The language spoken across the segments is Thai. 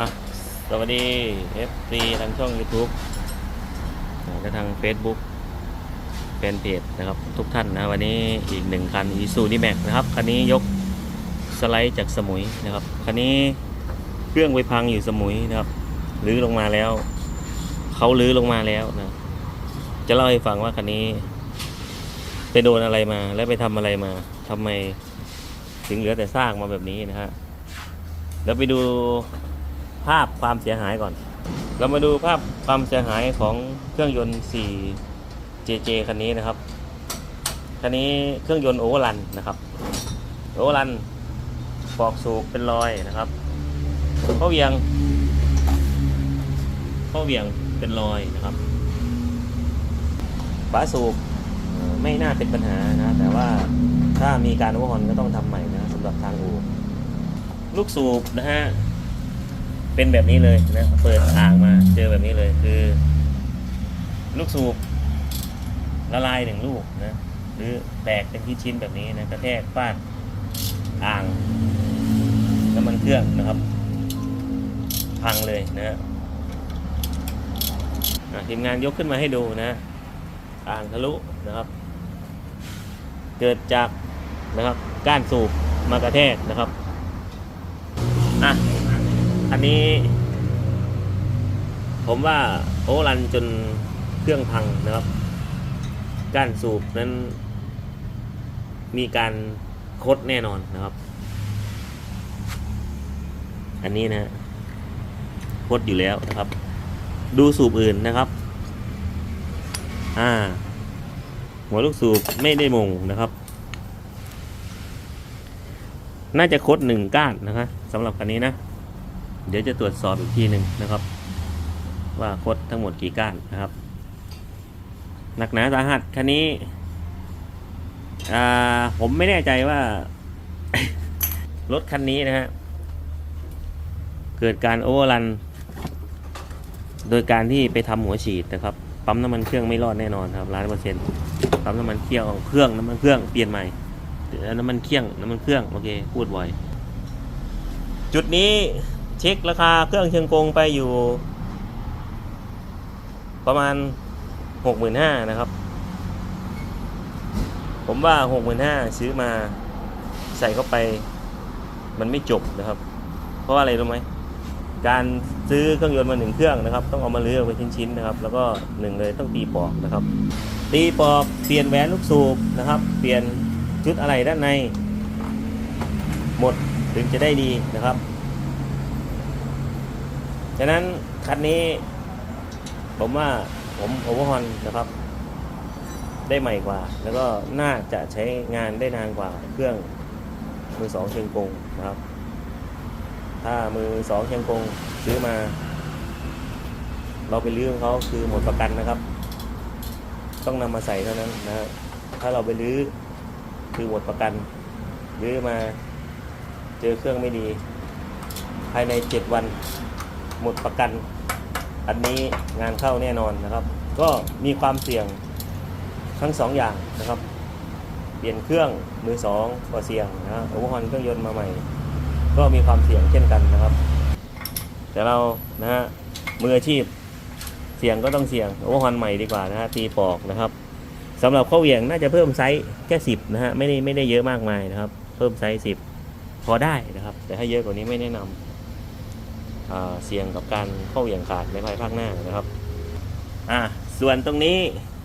อะสวัสดี FC ทางช่อง YouTube และทาง Facebook แฟนเพจนะครับทุกท่านนะวันนี้อีกหนึ่งคัน i s u d m a x นะครับคันนี้ยกสไลด์จากสมุยนะครับคันนี้เครื่องไปพังอยู่สมุยนะครับรื้อลงมาแล้ว เขาลื้อลงมาแล้วนะ จะเล่าให้ฟังว่าคันนี้ ไปโดนอะไรมาแล้วไปทำอะไรมาทำไมถึงเหลือแต่ซากมาแบบนี้นะฮะแล้วไปดู ภาพความเสียหายก่อน เรามาดูภาพความเสียหายของเครื่องยนต์ 4 JJ คันนี้นะครับ คันนี้เครื่องยนต์โอเวอร์รันนะครับโอเวอร์รันปอกสูบเป็นรอยนะครับข้อเวียงข้อเวียงเป็นรอยนะครับฝาสูบไม่น่าเป็นปัญหานะ แต่ว่าถ้ามีการโอเวอร์ฮอนก็ต้องทำใหม่นะสำหรับทางอู่ลูกสูบนะฮะ เป็นแบบนี้เลยนะเปิดอ่างมาเจอแบบนี้เลยคือ ลูกสูบละลายหนึ่งลูกนะหรือแตกเป็นชิ้นๆแบบนี้นะกระแทกฟาดอ่างน้ำมันเครื่องนะครับ พังเลยนะฮะทีมงานยกขึ้นมาให้ดูนะ อ่างทะลุนะครับ เกิดจากนะครับ ก้านสูบมากระแทกนะครับอะ อันนี้ ผมว่าโอรันจนเครื่องพังนะครับ ก้านสูบนั้น มีการคดแน่นอนนะครับ อันนี้นะคดอยู่แล้วนะครับ ดูสูบอื่นนะครับ อ่า หัวลูกสูบไม่ได้มงนะครับ น่าจะคดหนึ่งก้านนะครับสำหรับคันนี้นะ เดี๋ยวจะตรวจสอบอีกทีหนึ่งนะครับ ว่าคดทั้งหมดกี่ก้านนะครับ หนักหนาสาหัสคันนี้ผมไม่แน่ใจว่ารถคันนี้นะฮะเกิดการโอเวอร์รัน โดยการที่ไปทำหัวฉีดนะครับ ปั๊มน้ำมันเครื่องไม่รอดแน่นอนครับร้อยเปอร์เซ็นต์ปั๊มน้ำมันเครื่องเครื่องน้ำมันเครื่องเปลี่ยนใหม่เดี๋ยวน้ำมันเครื่องน้ำมันเครื่องโอเคพูดบ่อย จุดนี้ ช็คราคาเครื่องเชียงกงไปอยู่ ประมาณหกหมื่นห้านะครับ ผมว่าหกหมื่นห้าซื้อมาใส่เข้าไป มันไม่จบนะครับ เพราะว่าอะไรรู้ไหมการซื้อเครื่องยนต์มาหนึ่งเครื่องนะครับ ต้องเอามาเลือกเป็นชิ้นๆนะครับ แล้วก็หนึ่งเลยต้องตีปอกนะครับ ตีปอกเปลี่ยนแหวนลูกสูบนะครับ เปลี่ยนชุดอะไรด้านใน หมดถึงจะได้ดีนะครับ ฉะนั้นคันนี้ ผมว่าผมโอเวอร์ฮอนนะครับ ได้ใหม่กว่า แล้วก็น่าจะใช้งานได้นานกว่าเครื่องมือสองเชียงกงนะครับ ถ้ามือสองเชียงกงซื้อมา เราไปลื้อของเขาคือหมดประกันนะครับ ต้องนำมาใส่เท่านั้นนะฮะถ้าเราไปลื้อคือหมดประกันลื้อมา เจอเครื่องไม่ดี ภายในเจ็ดวัน หมดประกัน อันนี้งานเข้าแน่นอนนะครับ ก็มีความเสี่ยงทั้งสองอย่างนะครับ เปลี่ยนเครื่องมือสองก็เสี่ยงนะโอเวอร์ฮอนเครื่องยนต์มาใหม่ ก็มีความเสี่ยงเช่นกันนะครับ แต่เรานะฮะมืออาชีพเสี่ยงก็ต้องเสี่ยงโอเวอร์ฮอนใหม่ดีกว่านะฮะตีปอกนะครับสำหรับข้อเหวี่ยงน่าจะเพิ่มไซส์แค่สิบนะฮะไม่ได้ไม่ได้เยอะมากมายนะครับ เพิ่มไซส์สิบพอได้นะครับ แต่ถ้าเยอะกว่านี้ไม่แนะนำอ่า เสี่ยงกับการเข้าเหวี่ยงขาดในภายภาคหน้านะครับอ่าส่วนตรงนี้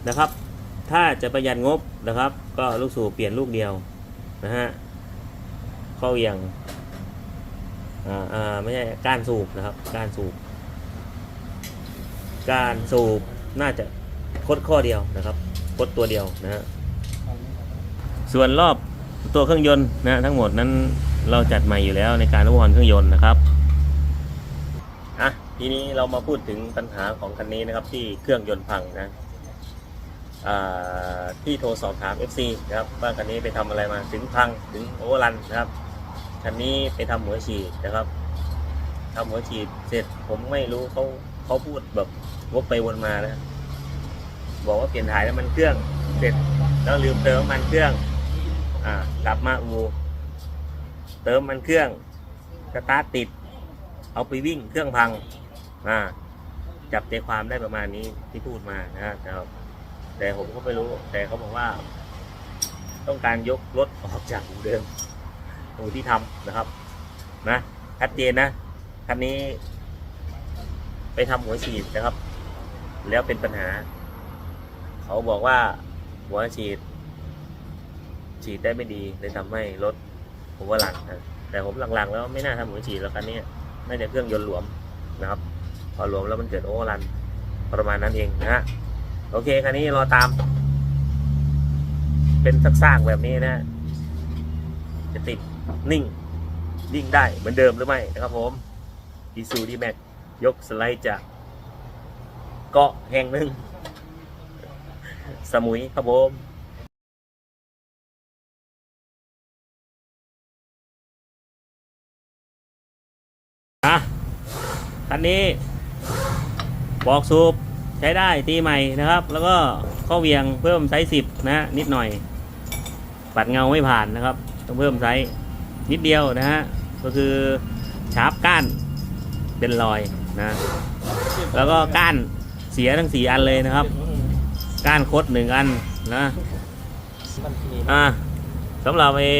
นะครับ ถ้าจะประหยัดงบนะครับ ก็ลูกสูบเปลี่ยนลูกเดียวนะฮะเข้าเหวี่ยงอ่าอ่าไม่ใช่กานสูบนะครับ กานสูบ กานสูบน่าจะคดข้อเดียวนะครับคดตัวเดียวนะฮะส่วนรอบตัวเครื่องยนต์นะทั้งหมดนั้นเราจัดใหม่อยู่แล้วในการวอนเครื่องยนต์นะครับ ทีนี้เรามาพูดถึงปัญหาของคันนี้นะครับที่เครื่องยนต์พังนะที่โทรสอบถาม FC นะครับว่าคันนี้ไปทำอะไรมาถึงพังถึงโอเวอร์รันนะครับคันนี้ไปทำหัวฉีดนะครับทำหัวฉีดเสร็จผมไม่รู้เขาเขาพูดแบบวกไปวนมานะบอกว่าเปลี่ยนถ่ายน้ำมันเครื่องเสร็จแล้วลืมเติมมันเครื่องอ่ากลับมาอูเติมมันเครื่องสตาร์ทติด เอาไปวิ่งเครื่องพัง อ่าจับใจความได้ประมาณนี้ที่พูดมานะฮะแต่แต่ผมก็ไม่รู้ แต่เขาบอกว่า ต้องการยกรถออกจากอู่เดิมอู่ที่ทำนะครับ นะชัดเจนนะคันนี้ ไปทำหัวฉีดนะครับ แล้วเป็นปัญหา เขาบอกว่าหัวฉีด ฉีดได้ไม่ดีเลยทำให้รถผมว่าหลังนะแต่ผมหลังๆ แล้วไม่น่าทำหัวฉีดแล้วคันนี้น่าจะเครื่องยนต์หลวมนะครับ พอหลวมแล้วมันเกิดโอเวอร์รันประมาณนั้นเองนะฮะโอเคคันนี้รอตาม เป็นซากๆแบบนี้นะ จะติดนิ่งยิ่งได้เหมือนเดิมหรือไม่นะครับผมอีซูดีแม็กยกสไลด์จากเกาะแห่งหนึ่ง สมุยครับผมอะคันนี้ บอกสูบใช้ได้ตีใหม่นะครับ แล้วก็ข้อเวียงเพิ่มไซส์สิบนะฮะนิดหน่อย ปัดเงาไม่ผ่านนะครับ ต้องเพิ่มไซส์นิดเดียวนะฮะก็คือชาร์ปก้านเป็นรอยนะแล้วก็ก้านเสียทั้งสี่อันเลยนะครับ ก้านคดหนึ่งอันนะอ่าสำหรับไอ้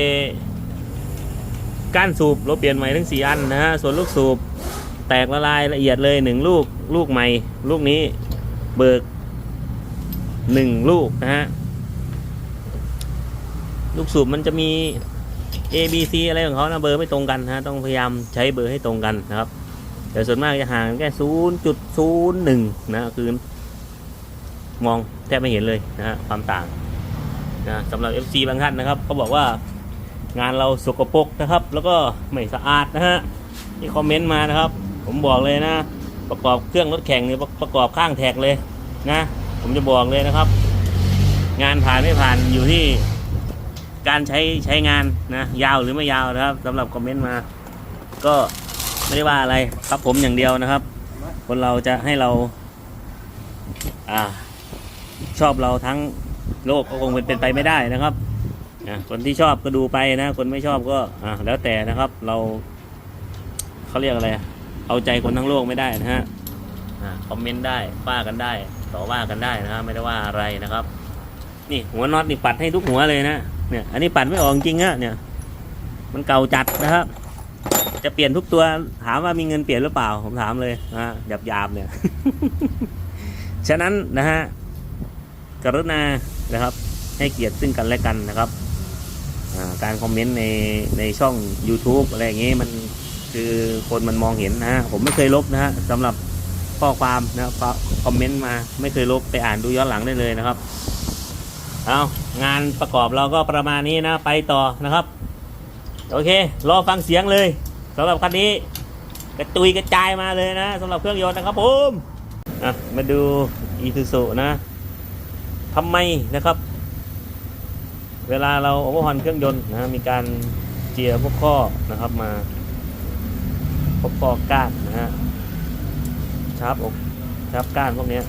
ก้านสูบเราเปลี่ยนใหม่ทั้งสี่อันนะฮะส่วนลูกสูบ แตกละลายละเอียดเลยหนึ่งลูกลูกใหม่ ลูกนี้เบิกหนึ่งลูกนะฮะลูกสูบมันจะมี A B C อะไรของเขานะเบอร์ไม่ตรงกันนะฮะต้องพยายามใช้เบอร์ให้ตรงกันนะครับแต่ส่วนมากจะห่างแค่ศูนย์จุดศูนย์หนึ่งนะคือมองแทบไม่เห็นเลยนะฮะความต่างนะสำหรับ FC บางท่านนะครับเขาบอกว่างานเราสกปรกนะครับ แล้วก็ไม่สะอาดนะฮะที่คอมเมนต์มานะครับ ผมบอกเลยนะ ประกอบเครื่องรถแข่งเนี่ยประประกอบข้างแท็กเลยนะ ผมจะบอกเลยนะครับ งานผ่านไม่ผ่านอยู่ที่การใช้ใช้งานนะ ยาวหรือไม่ยาวนะครับสำหรับคอมเมนต์มา ก็ไม่ได้ว่าอะไรครับผมอย่างเดียวนะครับ คนเราจะให้เรา อ่า ชอบเราทั้งโลกก็คงเป็นเป็นไปไม่ได้นะครับคนที่ชอบก็ดูไปนะ คนไม่ชอบก็อ่าแล้วแต่นะครับ เราเขาเรียกอะไรอะ เอาใจคนทั้งโลกไม่ได้นะฮะอ่าคอมเมนต์ได้ว่ากันได้ ต่อว่ากันได้นะฮะไม่ได้ว่าอะไรนะครับ นี่หัวน็อตนี่ปัดให้ทุกหัวเลยนะเนี่ยอันนี้ปัดไม่ออกจริงอะเนี่ยมันเก่าจัดนะครับ จะเปลี่ยนทุกตัวถามว่ามีเงินเปลี่ยนหรือเปล่าผมถามเลยนะหยาบหยาบๆเนี่ย ฉะนั้นนะฮะกรุณานะครับ ให้เกียรติซึ่งกันและกันนะครับอ่าการคอมเมนต์ในในช่อง YouTube อะไรอย่างงี้มัน คือคนมันมองเห็นนะผมไม่เคยลบนะฮะสำหรับข้อความนะครับคอมเมนต์มาไม่เคยลบไปอ่านดูย้อนหลังได้เลยนะครับเอางานประกอบเราก็ประมาณนี้นะไปต่อนะครับ โอเค รอฟังเสียงเลยสำหรับคันนี้กระตุยกระจายมาเลยนะสำหรับเครื่องยนต์นะครับผมอะมาดูอีซูซุนะทำไมนะครับ เวลาเราโอเวอร์ฮอนเครื่องยนต์นะมีการเจียรพวกข้อนะครับมา พวกข้อก้านนะฮะชาร์ปอกชาร์ปก้านพวกนี้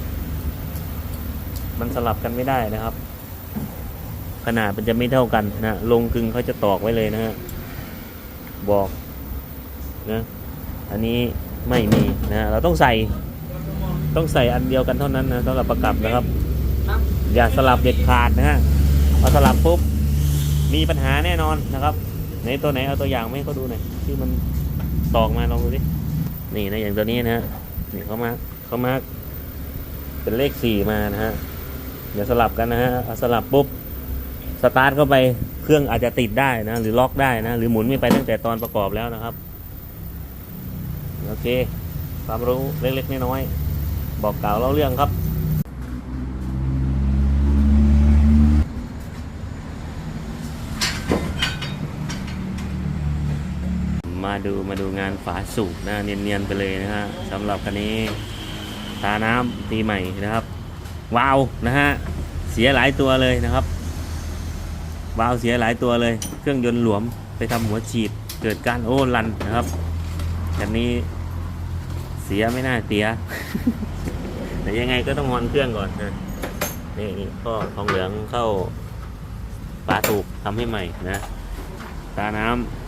มันสลับกันไม่ได้นะครับ ขนาดมันจะไม่เท่ากันนะลงกึงเขาจะตอกไว้เลยนะฮะบอกนะอันนี้ไม่มีนะเราต้องใส่ต้องใส่อันเดียวกันเท่านั้นนะสำหรับประกับนะครับ อย่าสลับเด็ดขาดนะฮะพอสลับปุ๊บมีปัญหาแน่นอนนะครับ ในตัวไหนเอาตัวอย่างไมาให้เขาดูหน่อยที่มัน ตอกมาลองดูดิ นี่นะอย่างตัวนี้นะฮะ นี่เขามาเขามาเป็นเลขสี่มานะฮะอย่าสลับกันนะฮะเอาสลับปุ๊บ สตาร์ทเข้าไป เครื่องอาจจะติดได้นะ หรือล็อกได้นะ หรือหมุนไม่ไปตั้งแต่ตอนประกอบแล้วนะครับ โอเค ความรู้เล็กๆน้อยๆบอกกล่าวเล่าเรื่องครับ มาดูมาดูงานฝาสูบนะเนียนๆไปเลยนะฮะสำหรับคันนี้ตาน้ำตีใหม่นะครับวาวนะฮะเสียหลายตัวเลยนะครับวาวเสียหลายตัวเลย เครื่องยนต์หลวมไปทำหัวฉีดเกิดการโอ้ลันนะครับคันนี้เสียไม่น่าเสียแต่ยังไงก็ต้องงอนเครื่องก่อนนะนี่นี่ก็ทองเหลืองเข้าฝาสูบทำให้ใหม่นะตาน้ำ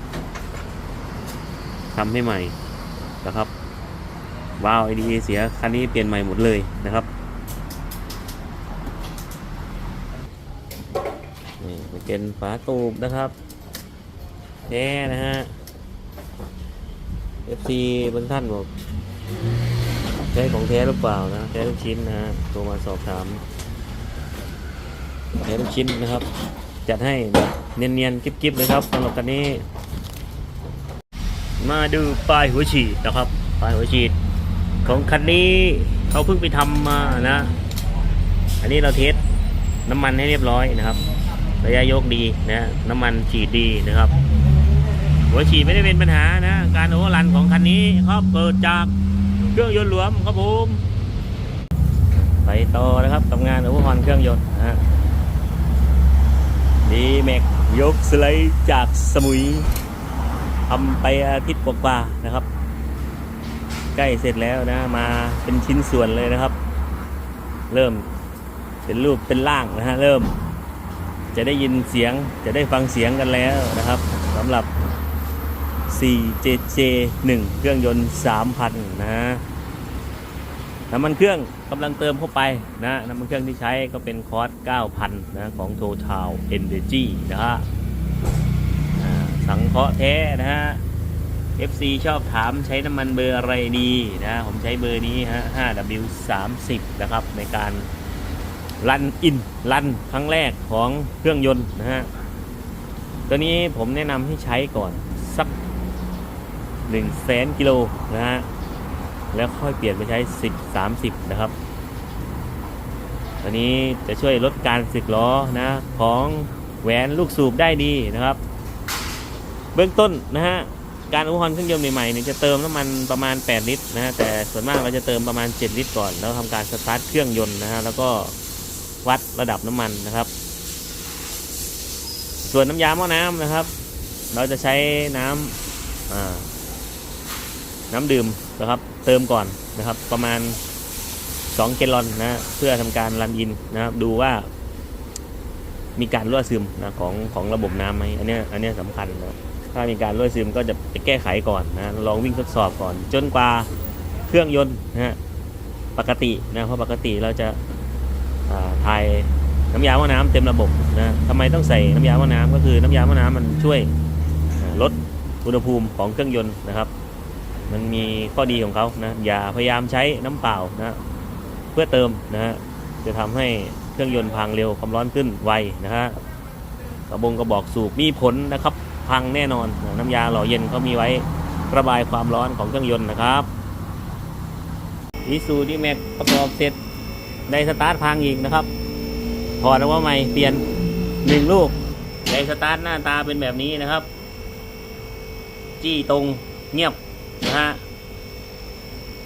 ทำให้ใหม่นะครับวาล์ว ADA เสียคันนี้เปลี่ยนใหม่หมดเลยนะครับนี่เป็นฝาตูบนะครับแท้นะฮะ FC บางท่านบอกใช้ของแท้หรือเปล่านะแท้ทุกชิ้นนะฮะโทรมาสอบถามแท้ทุกชิ้นนะครับ จัดให้แบบเนียนๆกิ๊บๆเลยครับสำหรับคันนี้ มาดูปลายหัวฉีดนะครับปลายหัวฉีด ของคันนี้เขาเพิ่งไปทำมานะ อันนี้เราเทสน้ำมันให้เรียบร้อยนะครับ ระยะยกดีนะน้ำมันฉีดดีนะครับ หัวฉีดไม่ได้เป็นปัญหานะ การโอเวอร์รันของคันนี้ครับเกิดจากเครื่องยนต์หลวมครับผมไปต่อนะครับกับงานโอเวอร์ฮอนเครื่องยนต์นะฮะดีแม็กยกสไลด์จากสมุย ทำไปอาทิตย์กว่าๆนะครับ ใกล้เสร็จแล้วนะมาเป็นชิ้นส่วนเลยนะครับ เริ่มเป็นรูปเป็นร่างนะฮะเริ่ม จะได้ยินเสียงจะได้ฟังเสียงกันแล้วนะครับสำหรับ 4JJ 1 เครื่องยนต์ 3,000 นะฮะน้ำมันเครื่องกำลังเติมเข้าไปนะน้ำมันเครื่องที่ใช้ก็เป็นคอร์ส 9,000 นะ ของ Total Energy นะฮะ สังเคราะห์แท้นะฮะ FC ชอบถามใช้น้ำมันเบอร์อะไรดีนะ ผมใช้เบอร์นี้ฮะ 5W30 นะครับ ในการรันอินรันครั้งแรกของเครื่องยนต์นะฮะ ตัวนี้ผมแนะนำให้ใช้ก่อน สัก1 0 0 0 0แสนกิโลนะฮะ แล้วค่อยเปลี่ยนไปใช้ 10 30 นะครับตัวนี้จะช่วยลดการสึกล้อนะของแหวนลูกสูบได้ดีนะครับ เบื้องต้นนะฮะการอุปกรณ์เครื่องยนต์ใหม่ๆเนี่ยจะเติมน้ำมันประมาณ 8 ลิตรนะฮะแต่ส่วนมากเราจะเติมประมาณ 7 ลิตรก่อน แล้วทำการสตาร์ทเครื่องยนต์นะฮะแล้วก็วัดระดับน้ำมันนะครับ ส่วนน้ำยาหม้อน้ำนะครับ เราจะใช้น้ำอ่าน้ำดื่มนะครับ เติมก่อนนะครับ ประมาณ 2 เกลลอนนะเพื่อทำการรันอินนะครับดูว่ามีการรั่วซึมนะของของระบบน้ำไหมอันนี้อันนี้สำคัญนะ ถ้ามีการรั่วซึมก็จะไปแก้ไขก่อนนะลองวิ่งทดสอบก่อน จนกว่าเครื่องยนต์นะปกตินะเพราะปกติเราจะอ่าถ่ายน้ำยาหม้น้ำเต็มระบบนะทำไมต้องใส่น้ำยาหม้น้ำก็คือน้ำยาหม้อน้ำมันช่วยลดอุณหภูมิของเครื่องยนต์นะครับ มันมีข้อดีของเขานะอย่าพยายามใช้น้ำเปล่านะเพื่อเติมนะฮะจะทำให้เครื่องยนต์พังเร็วความร้อนขึ้นไวนะฮะกระบงกระบอกสูบมีผลนะครับ พังแน่นอนน้ำยาหล่อเย็นเขามีไว้ระบายความร้อนของเครื่องยนต์นะครับอีซูดีแม็กประกอบเสร็จได้สตาร์ทพังอีกนะครับถอดออกมาใหม่เปลี่ยนหนึ่งลูกได้สตาร์ทหน้าตาเป็นแบบนี้นะครับ จี้ตรงเงียบนะฮะ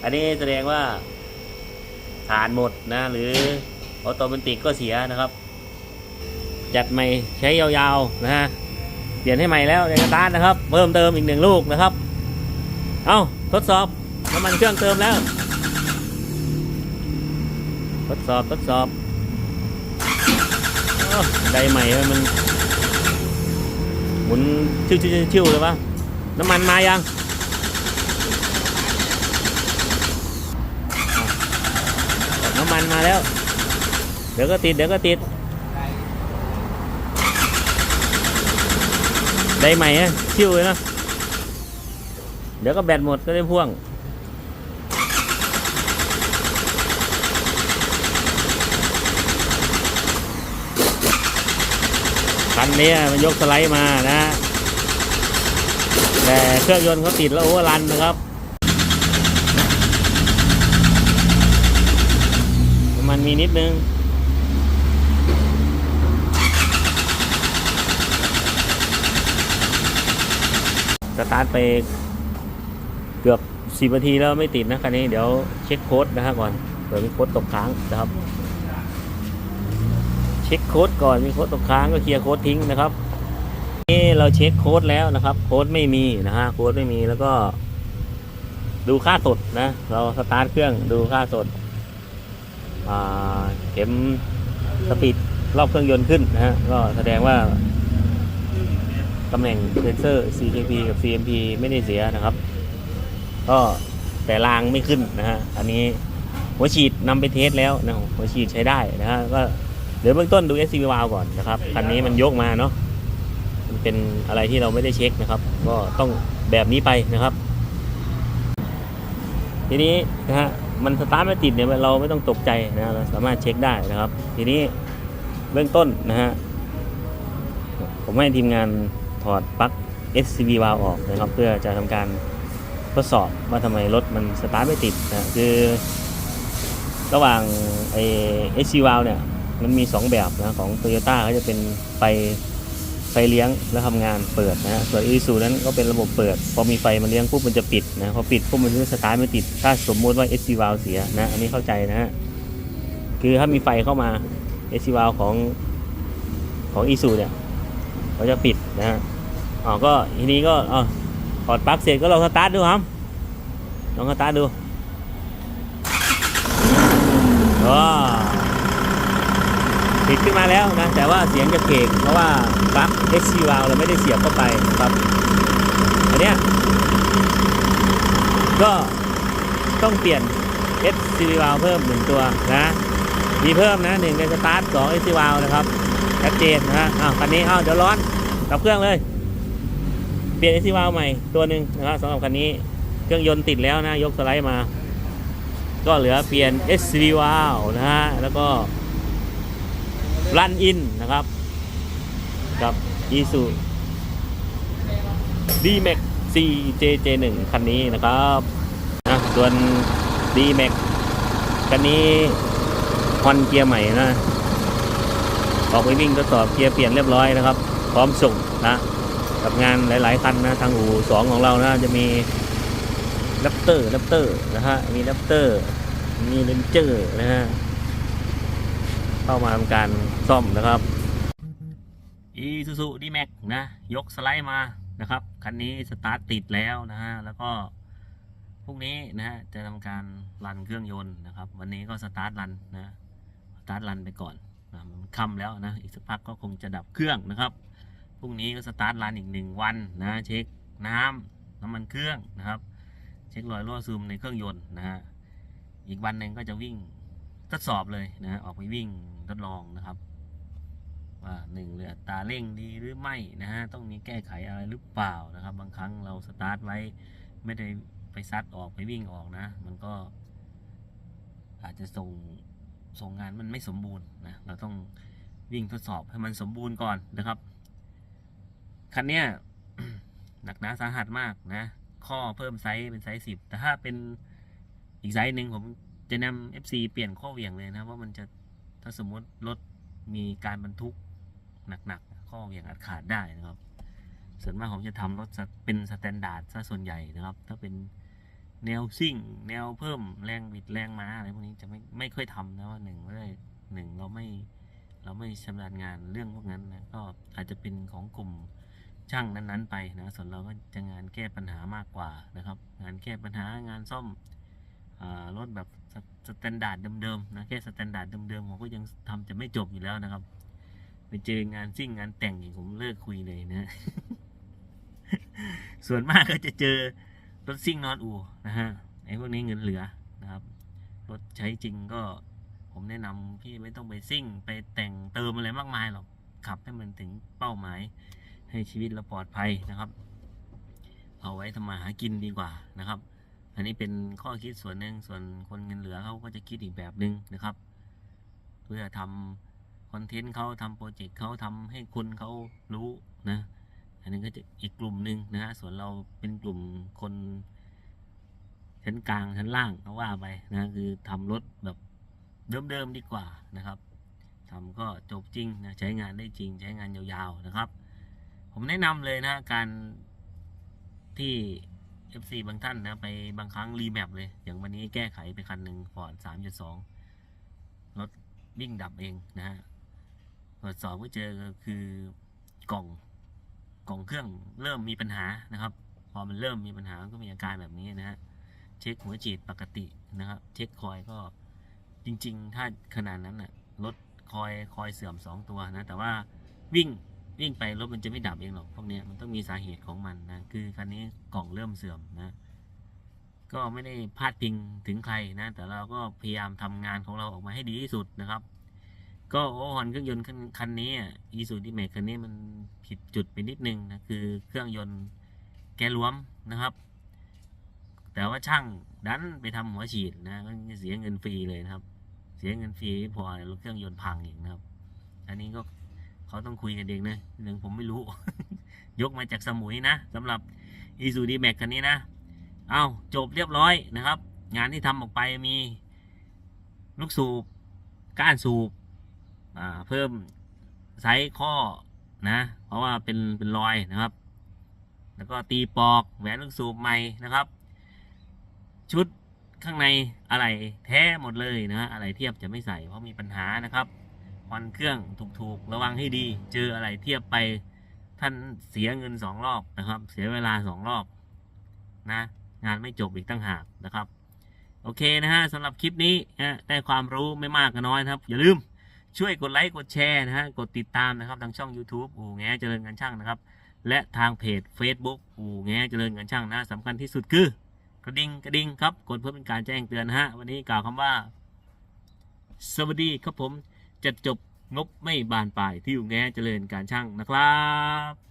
อันนี้แสดงว่าฐานหมดนะ หรือออโตเมติกก็เสียนะครับ จัดใหม่ใช้ยาวๆนะฮะ เปลี่ยนให้ใหม่แล้วในสตาร์ทนะครับ เพิ่มเติมอีกหนึ่งลูกนะครับ เอาทดสอบน้ำมันเครื่องเติมแล้ว ทดสอบทดสอบได้ใหม่มันหมุนชิวๆๆๆเลยปะน้ำมันมายังน้ำมันมาแล้ว เดี๋ยวก็ติดเดี๋ยวก็ติด ได้ใหม่ฮะชิวเลยนะ เดี๋ยวก็แบตหมดก็ได้พ่วง คันนี้มันยกสไลด์มานะ แต่เครื่องยนต์เขาติดแล้วโอเวอร์รันนะครับมันมีนิดนึง สตาร์ทไปเกือบสิบนาทีแล้วไม่ติดนะคันนี้เดี๋ยวเช็คโค้ดนะครับก่อนเผื่อมีโค้ดตกค้างนะครับ เช็คโค้ดก่อนมีโค้ดตกค้างก็เคลียร์โค้ดทิ้งนะครับนี่เราเช็คโค้ดแล้วนะครับ โค้ดไม่มีนะฮะโค้ดไม่มีแล้วก็ ดูค่าสดนะ เราสตาร์ทเครื่องดูค่าสดเข็มสปีดรอบเครื่องยนต์ขึ้นนะฮะก็แสดงว่า ตำแหน่งเซนเซอร์ CKP กับ CMP ไม่ได้เสียนะครับ ก็แต่รางไม่ขึ้นนะฮะ อันนี้หัวฉีดนำไปเทสแล้วนะหัวฉีดใช้ได้นะฮะ ก็เดี๋ยวเบื้องต้นดู SCV v a l ก่อนนะครับ คันนี้มันยกมาเนาะมันเป็นอะไรที่เราไม่ได้เช็คนะครับ ก็ต้องแบบนี้ไปนะครับ ทีนี้นะฮะมันสตาร์ทไม่ติดเนี่ยเราไม่ต้องตกใจนะเราสามารถเช็คได้นะครับ ทีนี้เบื้องต้นนะฮะผมให้ทีมงาน ถอดปลั๊ก SCV v a l ออกนะครับ เพื่อจะทำการทดสอบว่าทำไมรถมันสตาร์ทไม่ติดนะคือระหว่างไอ SCV v a l เนี่ยมันมี 2 แบบนะของ Toyota เขาจะเป็นไฟไฟเลี้ยงแล้วทำงานเปิดนะส่วน i s u นั้นก็เป็นระบบเปิด พอมีไฟมันเลี้ยงปุ๊บมันจะปิดนะพอปิดปุ๊บมันจะสตาร์ทไม่ติด ถ้าสมมติว่า SCV v a l เสียนะอันนี้เข้าใจนะฮะคือถ้ามีไฟเข้ามา SCV v a l ของของ i s u เนี่ยเขาจะปิด นะอ๋อก็ทีนี้ก็อ๋อถอดปลั๊กเสร็จก็ลองสตาร์ทดูครับลองสตาร์ทดูอ๋อติดขึ้นมาแล้วนะ แต่ว่าเสียงจะเขกเพราะว่าปลั๊ก SC v a l เราไม่ได้เสียบเข้าไปครับอันเนี้ยก็ต้องเปลี่ยน SC v a l เพิ่มหนึ่งตัวนะมีเพิ่มนะหนึ่งในสตาร์ทสอง SC v a l นะครับชัดเจนนะฮะอ้าวคันนี้อ้าวเดี๋ยวร้อน ดับเครื่องเลย เปลี่ยน SC v a l ใหม่ตัวหนึ่งนะครับสำหรับคันนี้เครื่องยนต์ติดแล้วนะ ยกสไลด์มา ก็เหลือเปลี่ยน SC v a l นะฮะ แล้วก็รันอินนะครับ กับ i s u d m a x CJJ1 คันนี้นะครับนะส่วน d m a x คันนี้ฮอนเกียร์ใหม่นะ ออกไปวิ่งทดสอบเกียร์เปลี่ยนเรียบร้อยนะครับ พร้อมส่งนะกับงานหลาย ๆ คันนะทางอู่สองของเรานะจะมีแรปเตอร์แรปเตอร์นะฮะมีแรปเตอร์มีเลนเจอร์นะฮะเข้ามาทำการซ่อมนะครับ Isuzu D-Max นะยกสไลด์มานะครับคันนี้สตาร์ทติดแล้วนะฮะแล้วก็พรุ่งนี้นะฮะจะทำการรันเครื่องยนต์นะครับ วันนี้ก็สตาร์ทรันนะสตาร์ทรันไปก่อนนะมันค่ำแล้วนะอีกสักพักก็คงจะดับเครื่องนะครับ พรุ่งนี้ก็สตาร์ทรันอีกหนึ่งวันนะเช็คน้ำน้ำมันเครื่องนะครับ เช็ครอยรั่วซึมในเครื่องยนต์นะฮะอีกวันหนึ่งก็จะวิ่งทดสอบเลยนะฮะออกไปวิ่งทดลองนะครับ ว่าหนึ่งเรือตาเร่งดีหรือไม่นะฮะต้องมีแก้ไขอะไรหรือเปล่านะครับ บางครั้งเราสตาร์ทไว้ไม่ได้ไปซัดออกไปวิ่งออกนะ มันก็ อาจจะส่งส่งงานมันไม่สมบูรณ์นะเราต้องวิ่งทดสอบให้มันสมบูรณ์ก่อนนะครับ คันเนี้ยหนักหนาสาหัสมากนะ ข้อเพิ่มไซส์เป็นไซส์สิบแต่ถ้าเป็นอีกไซส์หนึ่งผมจะนำ FC เปลี่ยนข้อเหวี่ยงเลยนะว่ามันจะถ้าสมมติรถมีการบรรทุกหนักๆข้อเหวี่ยงอาจขาดได้นะครับ ส่วนมากผมจะทำรถเป็นสแตนดาร์ดซะส่วนใหญ่นะครับ ถ้าเป็นแนวซิ่ง แนวเพิ่มแรงบิดแรงม้าอะไรพวกนี้จะไม่ไม่ค่อยทำนะว่าหนึ่งไม่ได้หนึ่งเราไม่เราไม่ชำนาญงานเรื่องพวกนั้นนะก็อาจจะเป็นของกลุ่ม ช่างนั้นๆไปนะส่วนเราก็จะงานแก้ปัญหามากกว่านะครับ งานแก้ปัญหางานซ่อมรถแบบสสแตนดาร์ดเดิมๆนะแค่สแตนดาร์ดเดิมๆผมก็ยังทำจะไม่จบอยู่แล้วนะครับ ไปเจองานซิ่งงานแต่งอย่างผมเลิกคุยเลยนะ ส่วนมากก็จะเจอรถซิ่งนอนอู่นะฮะไอ้พวกนี้เงินเหลือนะครับ รถใช้จริงก็ผมแนะนำพี่ไม่ต้องไปซิ่ง ไปแต่งเติมอะไรมากมายหรอกขับให้มันถึงเป้าหมาย ให้ชีวิตเราปลอดภัยนะครับ เอาไว้ทำมาหากินดีกว่านะครับ อันนี้เป็นข้อคิดส่วนหนึ่งส่วนคนเงินเหลือเขาก็จะคิดอีกแบบหนึ่งนะครับ เพื่อทำคอนเทนต์เขาทำโปรเจกต์เขาทำให้คนเขารู้นะอันนี้ก็จะอีกกลุ่มหนึ่งนะฮะส่วนเราเป็นกลุ่มคนชั้นกลางชั้นล่างก็ว่าไปนะคือทำรถแบบเดิมๆดีกว่านะครับทำก็จบจริงนะใช้งานได้จริง ใช้งานยาวๆนะครับ ผมแนะนำเลยนะการที่ FC บางท่านนะไปบางครั้งรีแมปเลย อย่างวันนี้แก้ไขไปคันหนึ่งฟอร์ด3.2 รถวิ่งดับเองนะฮะตรวจสอบก็เจอก็คือกล่องกล่องเครื่องเริ่มมีปัญหานะครับ พอมันเริ่มมีปัญหาก็มีอาการแบบนี้นะฮะเช็คหัวฉีดปกตินะครับเช็คคอยก็จริง ๆ ถ้าขนาดนั้นน่ะรถคอยคอยเสื่อมสองตัวนะ แต่ว่าวิ่ง วิ่งไปรถมันจะไม่ดับเองหรอกพวกนี้มันต้องมีสาเหตุของมันนะคือคันนี้กล่องเริ่มเสื่อมนะ ก็ไม่ได้พาดพิงถึงใครนะ แต่เราก็พยายามทำงานของเราออกมาให้ดีที่สุดนะครับ ก็โอฮอนเครื่องยนต์คันคันนี้อีซูดีเมคคันนี้มันผิดจุดไปนิดนึงนะคือเครื่องยนต์แกนรวมนะครับ แต่ว่าช่างดันไปทำหัวฉีดนะก็เสียเงินฟรีเลยนะครับ เสียเงินฟรีพอรถเครื่องยนต์พังอีกนะครับ อันนี้ก็ เขาต้องคุยกันเองนะเรื่องผมไม่รู้ ยกมาจากสมุยนะสำหรับอีซูดีแม็กคันนี้นะ เอาจบเรียบร้อยนะครับ งานที่ทำออกไปมี ลูกสูบ ก้านสูบเพิ่มไซส์ข้อนะ เพราะว่าเป็นเป็นรอยนะครับ แล้วก็ตีปอกแหวนลูกสูบใหม่นะครับ ชุดข้างในอะไรแท้หมดเลยนะอะไรเทียบจะไม่ใส่เพราะมีปัญหานะครับ ควันเครื่องถูกๆ ระวังให้ดี เจออะไรเทียบไปท่านเสียเงินสองรอบนะครับ เสียเวลาสองรอบนะงานไม่จบอีกตั้งหากนะครับ โอเคนะฮะสำหรับคลิปนี้นะได้ความรู้ไม่มากก็น้อยนะครับ อย่าลืมช่วยกดไลค์กดแชร์นะฮะกดติดตามนะครับทางช่อง YouTube อู่แงเจริญงานช่างนะครับ และทางเพจ Facebook อู่แงเจริญงานช่างนะสำคัญที่สุดคือกระดิ่งกระดิ่งครับกดเพื่อเป็นการแจ้งเตือนนะฮะวันนี้กล่าวคำว่า สวัสดีครับผม จะจบงบไม่บานปลายที่อู่แงเจริญการช่างนะครับ